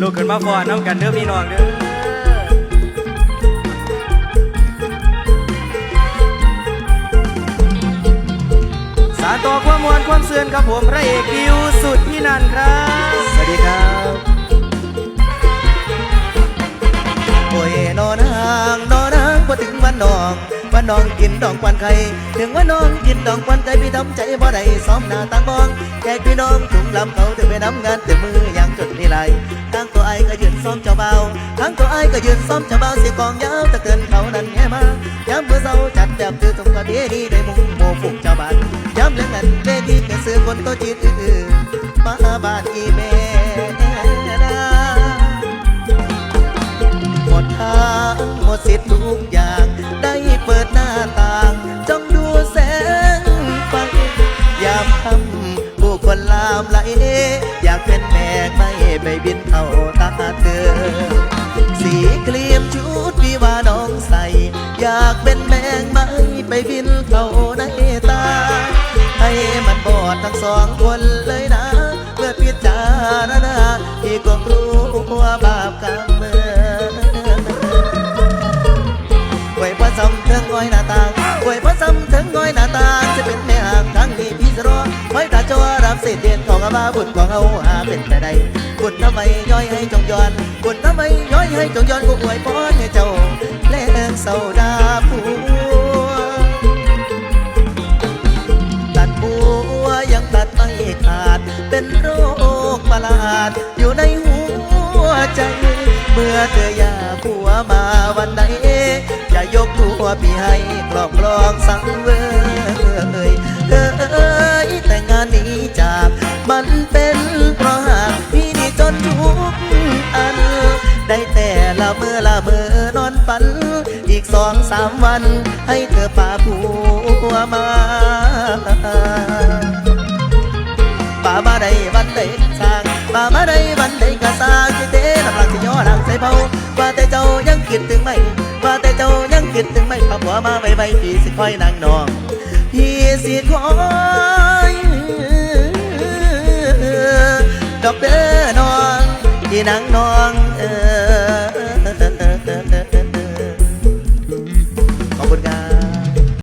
ลูกขึ้นมาฟอนน้ำกันเด้อพี่น้องเด้อสาต่อความมวลความเสื่อนครับผมพระเอกกิวสุดที่นันท์ครับ สวัสดีครับโอ้ยนอนห่างนอนห่างพอถึงวันน้องวันน้องกินดองควันไข่ถึงวันน้องกินดองควันไข่พี่ทำใจบ่ได้ซ้อมหน้าต่างมองแขกพี่น้องถุงลำเขาถึงไปน้ำงานแต่มือยังจดนี่ไร ทั้งตัวไอ้ก็ยืนซ้อมเจ้าเบาทั้งตัวไอ้ก็ยืนซ้อมเจ้าเบาเสียกองยาวตะเกินเขานั่นแง่มาย้ำเมื่อเศร้าจัดแบบคือตรงกระเดียดีได้มุงโมฟุกเจ้าบ้านย้ำเรื่องนั้นเวทีแกเสือคนโตจีนอื่นๆมาบ้านอีเมนาหมดทางหมดสิทธิ์ทุกอย่างได้เปิดหน้าต่างจ้องดูแสงไฟยามค่ำผู้คนลามไหลอยากเป็นแมงไม่ไปบินเข้าตา เธอ สีเกลียมชุดวิวาน้องใส่ อยากเป็นแมงไม่ไปบินเข้าในตา ให้มันบอดทั้งสองคนเลยนะ เมื่อพิจารณาที่ก็รู้ว่าบาปกรรมเมื่อไว้พระซ้ำเถิงง้อยหน้าตางไว้พระซ้ำเถิงง้อยหน้าตางจะเป็น เศษเดียนของอาบาบุญของเอาหาเป็นแต่ใดบุญทำไมย้อยให้จงย้อนบุญทำไมย้อยให้จงย้อนกูอวยพรให้เจ้าแลงเศร้าดาผัวตัดบัวยังตัดไม่ขาด เป็นโรคประหลาด อยู่ในหัวใจ เมื่อเธออยากผัวมาวันใดจะยกตัวพี่ให้ อละเมื่อนอนฝัน อีกสองสามวัน ให้เธอพาผัวมาป่ามาได้วันใดสร้างป่ามาได้วันใดกะสร้างสิเตน้ำหลังสิย่อหลังใส่เผาว่าแต่เจ้ายังคิดถึงไหมว่าแต่เจ้ายังคิดถึงไหมพาผัวมาไว้ไว้พี่สิคอยนางนองพี่สิคอยดอกเด้อนองที่นางนอง